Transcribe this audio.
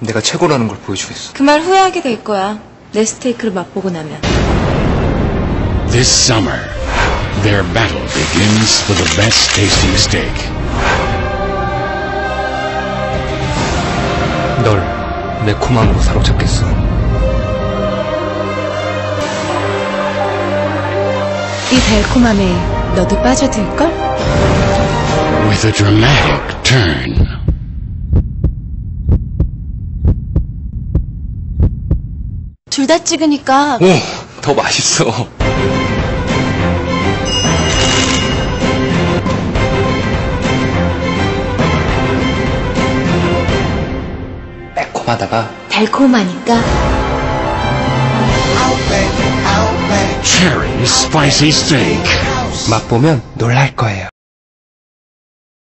내가 최고라는 걸 보여주겠어. 그 말 후회하게 될 거야. 내 스테이크를 맛보고 나면. This summer, their battle begins for the best tasting steak. 널 매콤함으로 사로잡겠어. 이 달콤함에 너도 빠져들걸? With a dramatic turn. 둘 다 찍으니까 오, 더 맛있어. 매콤하다가 달콤하니까 Cherry spicy steak. 맛보면 놀랄 거예요.